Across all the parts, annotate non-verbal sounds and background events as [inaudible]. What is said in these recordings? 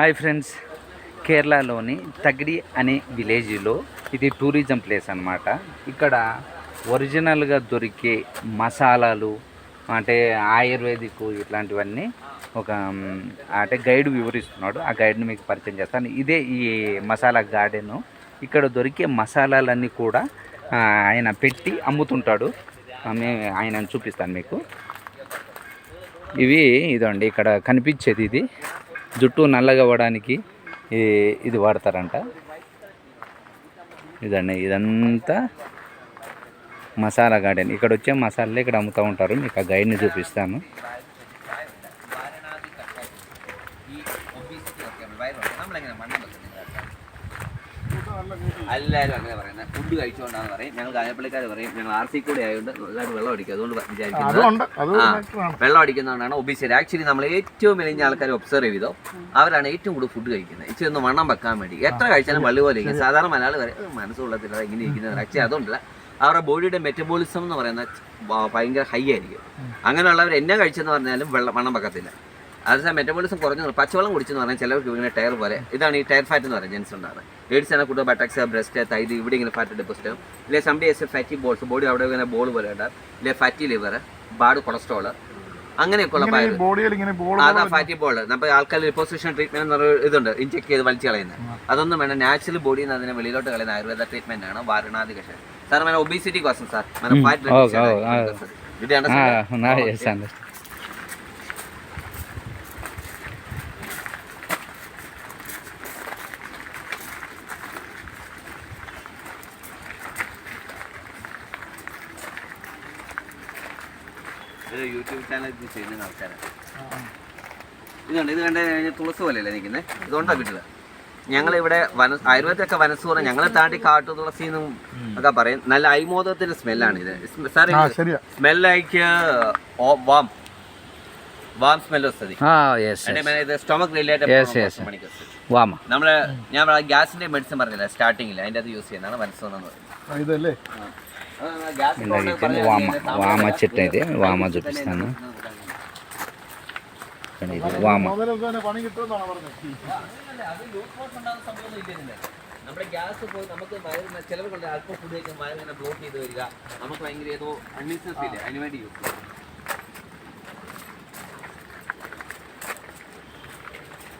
Hi friends. కేరళలోని తగిడి అనే విలేజ్లో ఇది టూరిజం ప్లేస్ అన్నమాట. ఇక్కడ ఒరిజినల్గా దొరికే మసాలాలు అంటే ఆయుర్వేదిక్ ఇట్లాంటివన్నీ ఒక అంటే గైడ్ వివరిస్తున్నాడు. ఆ గైడ్ని మీకు పరిచయం చేస్తాను. ఇదే ఈ మసాలా గార్డెను. ఇక్కడ దొరికే మసాలాలన్నీ కూడా ఆయన పెట్టి అమ్ముతుంటాడు. ఆ, ఆయనను చూపిస్తాను మీకు. ఇవి ఇదండి ఇక్కడ కనిపించేది ఇది. జుట్టు నల్లగవ్వడానికి ఇది వాడతారంట. ఇదండి ఇదంతా మసాలా గార్డెన్. ఇక్కడ వచ్చే మసాలాలు ఇక్కడ అమ్ముతూ ఉంటారు. మీకు ఆ గైడ్ని చూపిస్తాను. అల్లా ഫുഡ് കഴിച്ചുകൊണ്ടാന്ന് പറയും. ഞങ്ങൾ കായപ്പള്ളിക്കാർ പറയും ഞങ്ങൾ ആർ സി കൂടെ ആയതുകൊണ്ട് വെള്ളം അടിക്കും. അതുകൊണ്ട് വിചാരിക്കുന്നത്. വെള്ളം അടിക്കുന്നതുകൊണ്ടാണ് ഒബീസിയർ ആക്ച്വലി നമ്മൾ ഏറ്റവും മെലിഞ്ഞ ആൾക്കാർ ഒബ്സർവ് ചെയ്തോ അവരാണ് ഏറ്റവും കൂടുതൽ ഫുഡ് കഴിക്കുന്നത്. ഇച്ചിരി ഒന്ന് വണ്ണം വെക്കാൻ വേണ്ടി. എത്ര കഴിച്ചാലും വള്ളി പോലെ ഇരിക്കും. സാധാരണ മലയാളി വരെ മനസ്സുള്ളത്തില്ല ഇങ്ങനെ ഇരിക്കുന്നത്. ആക്ച്വലി അതുകൊണ്ടല്ല അവരുടെ ബോഡിയുടെ മെറ്റബോളിസം എന്ന് പറയുന്നത് ഭയങ്കര ഹൈ ആയിരിക്കും. അങ്ങനെയുള്ളവർ എന്നെ കഴിച്ചെന്ന് പറഞ്ഞാലും വെള്ളം വണ്ണം വെക്കത്തില്ല. അതേസമയം മെറ്റബോളിസം കുറഞ്ഞു പച്ചവെള്ളം കുടിച്ചെന്ന് പറഞ്ഞാൽ ചിലർക്ക് ഇങ്ങനെ ടയർ പോലെ. ഇതാണ് ഈ ടയർ ഫാറ്റ് എന്ന് പറഞ്ഞാൽ ജെൻസ് ഉണ്ടാകുന്നത് ലേഡീസ് ആണ് കൂടുതൽ ബട്ടക്സ് ബ്രസ്റ്റ് തൈത് ഇവിടെ ഇങ്ങനെ ഫാറ്റ് ഡെപ്പോസിറ്റ് ആകും ഇല്ലേ സംബി എസ് ഫാറ്റി ബോൾസ് ബോഡി അവിടെ ഇങ്ങനെ ബോൾ പോലെ ഉണ്ടാകും ഇല്ലേ ഫാറ്റി ലിവർ ബാഡ് കൊളസ്ട്രോൾ അങ്ങനെയൊക്കെയുള്ള അതാ ഫാറ്റി ബോൾ നമ്മൾ ആൾക്കാർ ലിപ്പോസിഷൻ ട്രീറ്റ്മെന്റ് എന്ന് പറഞ്ഞ ഇതുണ്ട്. ഇഞ്ചെക്ട് ചെയ്ത് വലിച്ചു കളയുന്നത് അതൊന്നും വേണ്ട. നാച്ചുറൽ ബോഡിയിൽ നിന്ന് അതിനെ വെളിയിലോട്ട് കളയുന്ന ആയുർവേദ ട്രീറ്റ്മെന്റ് ആണ് വാരണാതി കഷൻ സാർ. മന ഒബീസിറ്റി കോസം സാർ. മന ഫാറ്റ് ഇത് യൂട്യൂബ് ചാനൽ ഇത് ചെയ്യുന്ന ആൾക്കാരാണ്. ഇതുണ്ട് ഇത് കണ്ട്? കഴിഞ്ഞാൽ തുളസ് പോലെയല്ലേ നിൽക്കുന്നത് ഇതുകൊണ്ടാണ് വീട്ടിൽ ഞങ്ങളിവിടെ വന ആയുർവേദത്തിലൊക്കെ വനസൂറ ഞങ്ങളെ താണ്ടി കാട്ടു തുളസി എന്നും ഒക്കെ പറയും. നല്ല അയ്മോദത്തിന്റെ സ്മെല്ലാണ് ഇത്. Sir smell warm. Warm smell വസ്തുതി related വാമ. നമ്മൾ ഞാൻ ഗ്യാസിന്റെ മെഡിസിൻ പറഞ്ഞില്ല സ്റ്റാർട്ടിങ്ങിൽ അതിന്റെ അത് യൂസ് ചെയ്യുന്നതാണ് വനസൂറ എന്ന് പറയുന്നത്. ఇది వామ వామ చెట్టు అయితే వామ చూపిస్తాను ఇది వామ നമ്മുടെ ഗ്യാസ് പോയി നമുക്ക് വയറിന് ചിലവർക്കുണ്ട് അല്പം ഫുഡ് കഴിക്കുമ്പോൾ വയറിങ്ങനെ ബ്ലോക്ക് ചെയ്ത് വരിക നമുക്ക് ഭയങ്കര ഏതോ അൺബിസിനസ് ഇല്ലേ അതിന് വേണ്ടി യൂസ് ചെയ്യാം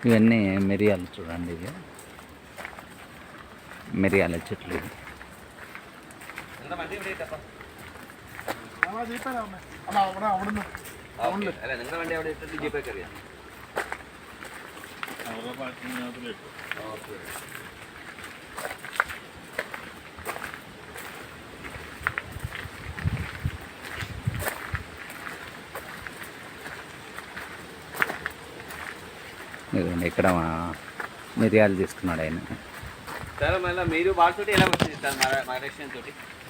ఇవన్నీ మిరియాలు చూడండి ఇది మిరియాల చెట్లు ఇది ఇవి നിങ്ങളുടെ വണ്ടി എവിടെ ഇട്ടപ്പം ആ ജീപ്പേനാ വന്നേ. അല്ല അവിടെ അവിടുന്ന് അല്ല നിങ്ങളുടെ വണ്ടി അവിടെ ഇട്ടിട്ട് ജീപ്പൊക്കെ അറിയാം ఇదిగోండి ఇక్కడ మా మిరియాలు తీసుకున్నాడు ఆయన సార్ మళ్ళీ మీరు వాళ్ళతోటి ఎలా వర్క్ చేస్తారు మహారాష్ట్ర తోటి ఆ?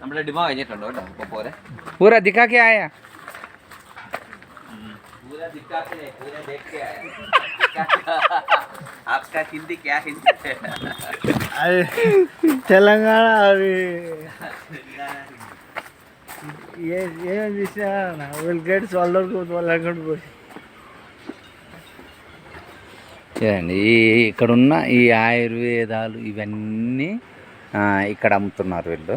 നമ്മുടെ ഡിമോ കഴിഞ്ഞിട്ടുണ്ടോ കേട്ടോ ഇപ്പൊ പോരെ పూరా దిఖాకే ఆయా पूरा दिखा के नहीं, पूरा देख के आया आपका हिंदी क्या हिंदी है తెలంగాణ అవి ఏ ఏమేమి చూసినా విల్ గెట్స్ వాళ్ళ వాళ్ళ అకౌంట్ పోయి ఇదండి ఈ ఇక్కడున్న ఈ ఆయుర్వేదాలు ఇవన్నీ ఆ, ఇక్కడ అమ్ముతున్నారు వీళ్ళు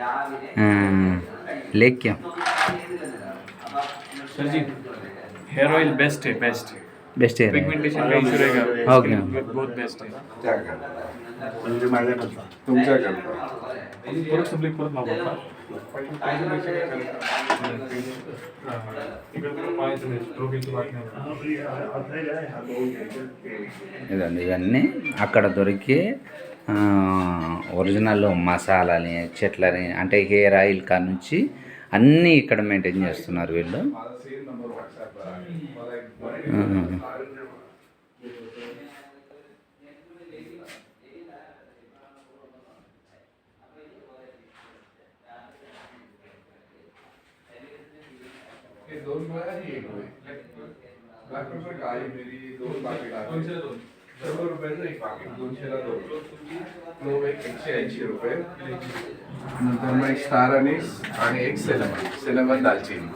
होते ఏ Maheshwari లేఖ్యం sir ji hair oil best है बेस्ट బెస్ట్ पिगमेंटेशन का इशू रहेगा Okay. बहुत बेस्ट है म्हणजे माझ्याकडचा तुमच्याकडे परत संपली परत नाव बघा प्रोटीनची वाटणी ఇదండి ఇవన్నీ అక్కడ దొరికే ఆ, ఒరిజినల్ మసాలాని చెట్లని అంటే హెయిర్ ఆయిల్ కా నుంచి అన్నీ ఇక్కడ మెయింటైన్ చేస్తున్నారు వీళ్ళు ఆ, दोन वेळा ही एक होय ब्लॅक पेपर काय मेरी दोन पाकिट आहे शंभर रुपयाचं एक पाकिट दोनशेला दोन क्लोव एक एकशे ऐंशी रुपये नंतर मग एक स्टार अनीस आणि एक सेलमन सेलमन दालचिनी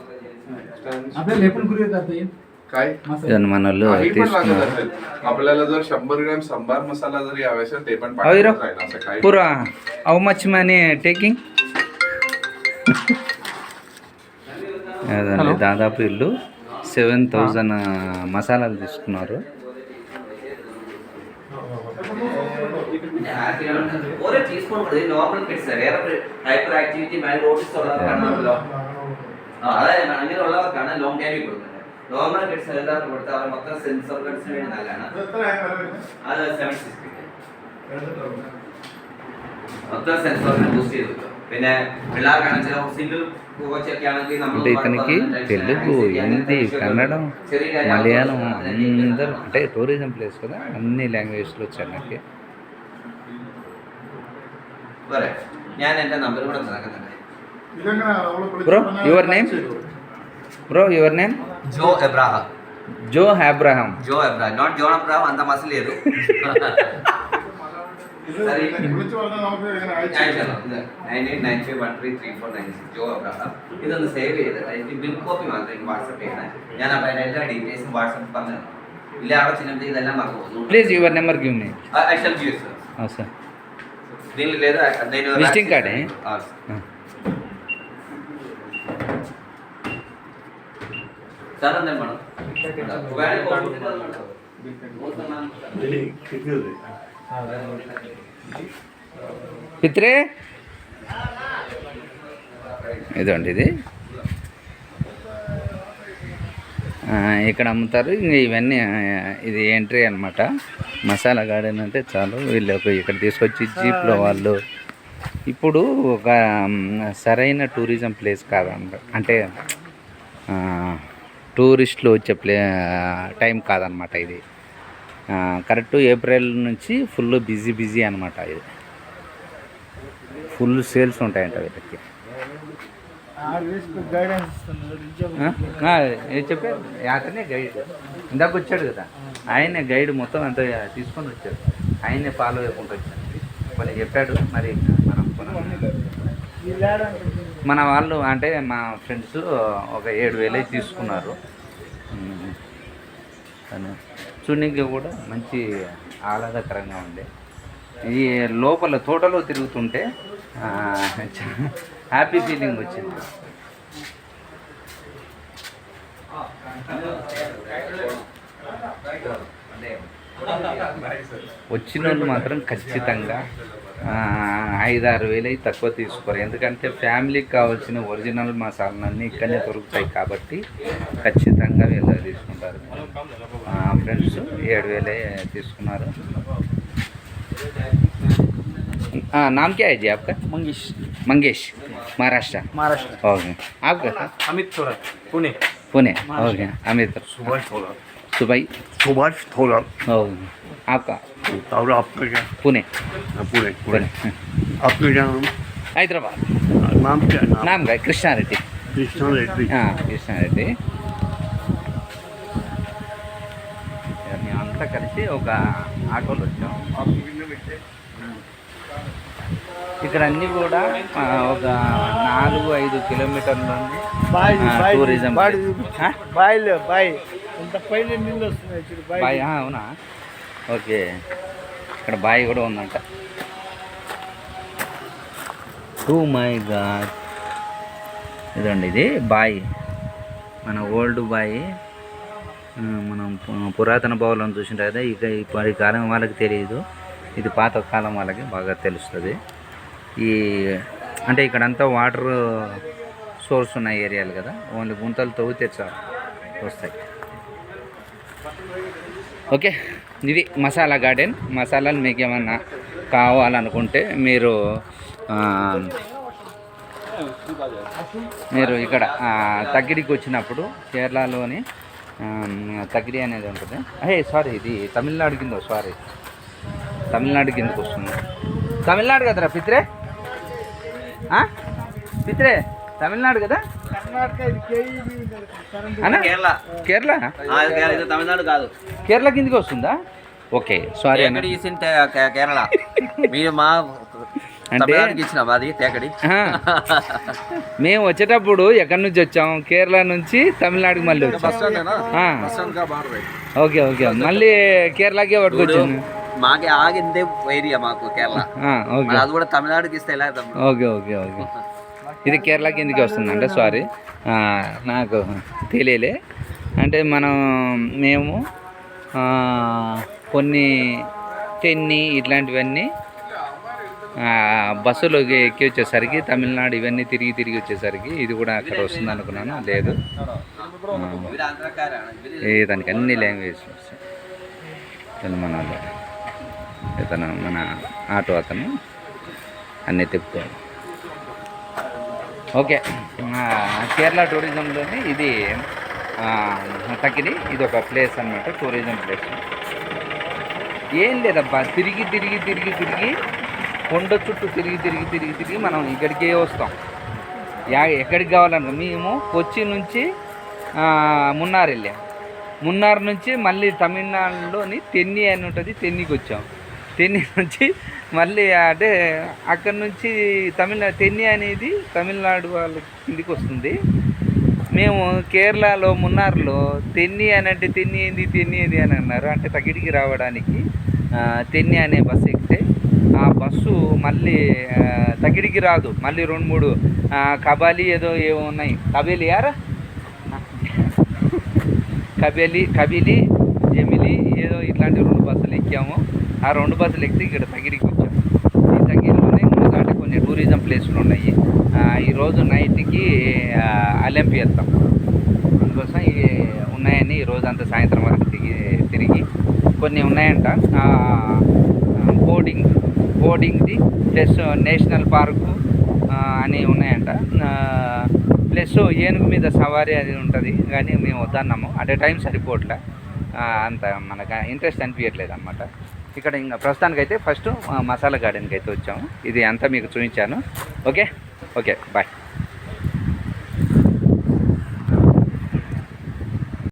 आपल्याला हे पण करूया आता येईल काय ఇవన్నీ మన వాళ్ళు काही पण लागत తీసుకున్నారు असेल आपल्याला जर शंभर ग्रॅम सांबार मसाला जरी हवे असेल ते पण अविरो. पाठवून जाईल असं काही పురా హౌ మచ్ మనీ టేకింగ్ అదండి దాదాపు వీళ్ళు సెవెన్ థౌజండ్ మసాలాలు తీసుకున్నారు ഓരോ ടീസ്പൂൺ കൊടുത്ത് നോർമൽ കിഡ്സ് വേറെ ഹൈപ്പർ ആക്ടിവിറ്റി മൈലോട്ടിസ് ഉള്ളവർക്കാണല്ലോ ആ അതായത് അങ്ങനെയുള്ളവർക്കാണ് ലോങ് ടൈമിൽ കൊടുക്കുന്നത് നോർമൽ കിഡ്സ് എല്ലാവർക്കും കൊടുത്താൽ അവർ മൊത്തം സെൻസർ കിഡ്സിന് വേണ്ടി നല്ലതാണ് അത് സെവൻ സിക്സ്റ്റി മൊത്തം സെൻസറിനെ ബൂസ്റ്റ് ചെയ്ത് കിട്ടും പിന്നെ പിള്ളേർക്കാണെങ്കിൽ ചില സിംഗിൾ കോച്ചൊക്കെ ആണെങ്കിൽ നമ്മൾ అంటే ఇతనికి తెలుగు హిందీ కన్నడం మలయాళం అందరూ అంటే టూరిజం ప్లేస్ కదా అన్ని లాంగ్వేజ్లో వచ్చాయి నాకు പോരെ ഞാൻ എൻ്റെ നമ്പർ കൂടെ നടക്കുന്നുണ്ട് bro your name bro your name Jo Abraham Jo Abraham Jo Abraham not John Abraham అంత మసలు లేదు nine eight nine five one three three four nine six Jo Abraham ഇതൊന്ന് സേവ് ചെയ്ത് എനിക്ക് ബിൽ കോപ്പി മാത്രം എനിക്ക് വാട്സപ്പ് ചെയ്യണേ ഞാൻ അപ്പം എല്ലാ ഡീറ്റെയിൽസും വാട്സപ്പ് പറഞ്ഞു ഇല്ല അവിടെ ചിഹ്നം ഇതെല്ലാം മറന്നു please your number give me I shall give sir ആ സർ దీని లేదా నేను విజిటింగ్ కార్డే అండి మేడం. పిత్రే? ఇదండి ఇది. ఇక్కడ అమ్ముతారు. ఇవన్నీ ఇది ఎంట్రీ అనమాట మసాలా గార్డెన్ అంటే చాలు. వీళ్ళకు ఇక్కడ తీసుకొచ్చి జీప్లో వాళ్ళు ఇప్పుడు ఒక సరైన టూరిజం ప్లేస్ కాదన్నమాట అంటే టూరిస్టులు వచ్చే ప్లే టైం కాదనమాట ఇది. కరెక్ట్ ఏప్రిల్ నుంచి ఫుల్ బిజీ బిజీ అనమాట ఇది. ఫుల్ సేల్స్ ఉంటాయంట వీళ్ళకి. చెప్పారు అతనే గైడ్ ఇందాక వచ్చాడు కదా. ఆయనే గైడ్ మొత్తం అంతా తీసుకొని వచ్చాడు. ఆయనే ఫాలో అయ్యకుండా వచ్చాడు. మరి చెప్పాడు మరి మనం వాళ్ళు అంటే మా ఫ్రెండ్స్ ఒక ఏడు వేలు తీసుకున్నారు. చూడడానికి కూడా మంచి ఆహ్లాదకరంగా ఉంది ఈ లోపల తోటలో తిరుగుతుంటే హ్యాపీ ఫీలింగ్ వచ్చింది వచ్చిన వాళ్ళు మాత్రం ఖచ్చితంగా ఆ, ఐదారు వేలు అయితే తక్కువ తీసుకోరు ఎందుకంటే ఫ్యామిలీకి కావాల్సిన ఒరిజినల్ మసాలాలన్నీ ఇక్కడనే దొరుకుతాయి కాబట్టి ఖచ్చితంగా వీళ్ళు తీసుకుంటారు ఫ్రెండ్స్ ఏడు వేలే తీసుకున్నారు ఆ, नाम क्या है जी आपका मंगेश मंगेश महाराष्ट्र महाराष्ट्र ओके आपका अमित थोरात पुणे पुणे ओके अमित सुभाष थोरात सुबह सुभाष थोरात ओके आपका और आपका क्या पुणे हाँ, पुणे पुणे पुणे आपका क्या नाम हैदराबाद नाम क्या है नाम नाम काय कृष्णारेड्डी कृष्णा रेड्डी ఆ, కృష్ణారెడ్డి మేమంతా కలిసి ఒక ఆటోలో వచ్చాం ఇక్కడ అన్ని కూడా ఒక నాలుగు ఐదు కిలోమీటర్ల టూరిజం బాయ్? బాయ్లు అవునా? ఓకే. ఇక్కడ బాయ్ కూడా ఉందంట. To my god. ఇదండి ఇది బాయ్. మన ఓల్డ్ బాయ్. మనం పురాతన బావులను చూసింటే కదా ఇక ఇప్పటి కాలం వాళ్ళకి తెలియదు. ఇది పాత కాలం వాళ్ళకి బాగా తెలుస్తుంది. ఈ అంటే ఇక్కడంతా వాటర్ సోర్స్ ఉన్న ఏరియాలు కదా. ఓన్లీ గుంతలు తవ్వితే చాలు వస్తాయి. ఓకే ఇది మసాలా గార్డెన్. మసాలాలు మీకు ఏమన్నా కావాలనుకుంటే మీరు మీరు ఇక్కడ తగ్గిడికి వచ్చినప్పుడు కేరళలోని తగ్గిడి అనేది ఉంటుంది. అహే సారీ ఇది తమిళనాడు కింద సారీ తమిళనాడు కిందకు వస్తుంది. తమిళనాడు కదరా పిత్రే? ఆ? పిత్రే తమిళనాడు కదా? కేరళ. కేరళ? తమిళనాడు కాదు. కేరళ కిందకి వస్తుందా? Okay sorry Kerala. మీరు మా అంటే- మాది తేకడి. మేము వచ్చేటప్పుడు ఎక్కడి నుంచి వచ్చాం? కేరళ నుంచి తమిళనాడుకి మళ్ళీ వచ్చాం. Okay okay. మళ్ళీ కేరళకే పట్టుకొచ్చాను. మాకి ఆగిందే ఏరియా మాకు కేరళ. అది కూడా తమిళనాడుకి ఇస్తే ఎలా తమ్ముడు? Okay okay okay. [laughs] ఇది కేరళ కిందకి వస్తుందంటే సారీ నాకు తెలియలే. అంటే మనం మేము కొన్ని టెన్ని ఇట్లాంటివన్నీ ఆ, బస్సులో ఎక్కి వచ్చేసరికి తమిళనాడు ఇవన్నీ తిరిగి తిరిగి వచ్చేసరికి ఇది కూడా అక్కడ వస్తుంది అనుకున్నాను లేదు. ఏ దానికి అన్ని లాంగ్వేజ్ ఇతను మన వాళ్ళు. ఇతను మన ఆటో అతను అన్నీ తిప్పుతాడు. ఓకే కేరళ టూరిజంలోని ఇది ఆ, ఇది ఒక ప్లేస్ అన్నమాట టూరిజం ప్లేస్. ఏం లేదబ్బా తిరిగి తిరిగి తిరిగి తిరిగి కొండ చుట్టూ తిరిగి తిరిగి తిరిగి తిరిగి మనం ఇక్కడికే వస్తాం. యా ఎక్కడికి కావాలనుకో మేము కొచ్చి నుంచి మున్నార్ వెళ్ళాం. మున్నార్ నుంచి మళ్ళీ తమిళనాడులోని తెన్ని అని ఉంటుంది తెన్నికి వచ్చాం. తెన్ని నుంచి మళ్ళీ అంటే అక్కడి నుంచి తమిళ తెన్ని అనేది తమిళనాడు వాళ్ళ కిందికి వస్తుంది. మేము కేరళలో మున్నార్లో తెన్ని అని అంటే తెన్ని ఏంది తెన్ని ఏంది అని అన్నారు. అంటే తగిడికి రావడానికి తెన్ని అనే బస్సు ఎక్కితే ఆ బస్సు మళ్ళీ తగిడికి రాదు. మళ్ళీ రెండు మూడు కబాలి ఏదో ఏవో ఉన్నాయి. కబేలి యారా? కబేలి కబిలి జమిలి ఏదో ఇట్లాంటి రెండు బస్సులు ఎక్కాము. ఆ రెండు బస్సులు ఎక్కితే ఇక్కడ తగిరికి వచ్చాము ఈ తగిరిలోనే ముందుకంటే కొన్ని టూరిజం ప్లేసులు ఉన్నాయి. ఈరోజు నైట్కి అలెంపి వెళ్తాం. అందుకోసం ఇవి ఉన్నాయని ఈ రోజు అంతా సాయంత్రం వరకు తిరిగి తిరిగి కొన్ని ఉన్నాయంట. బోర్డింగ్ బోర్డింగ్ది ప్లస్ నేషనల్ పార్కు అని ఉన్నాయంట. ప్లస్ ఏనుగు మీద సవారీ అది ఉంటుంది. కానీ మేము వద్దన్నాము. అట్ ఏ టైం సరిపోవట్లే అంత మనకు ఇంట్రెస్ట్ అనిపించట్లేదు అనమాట ఇక్కడ ఇంకా ప్రస్తుతానికైతే ఫస్ట్ మసాలా గార్డెన్కి అయితే వచ్చాము. ఇది అంతా మీకు చూపించాను. ఓకే? Okay bye.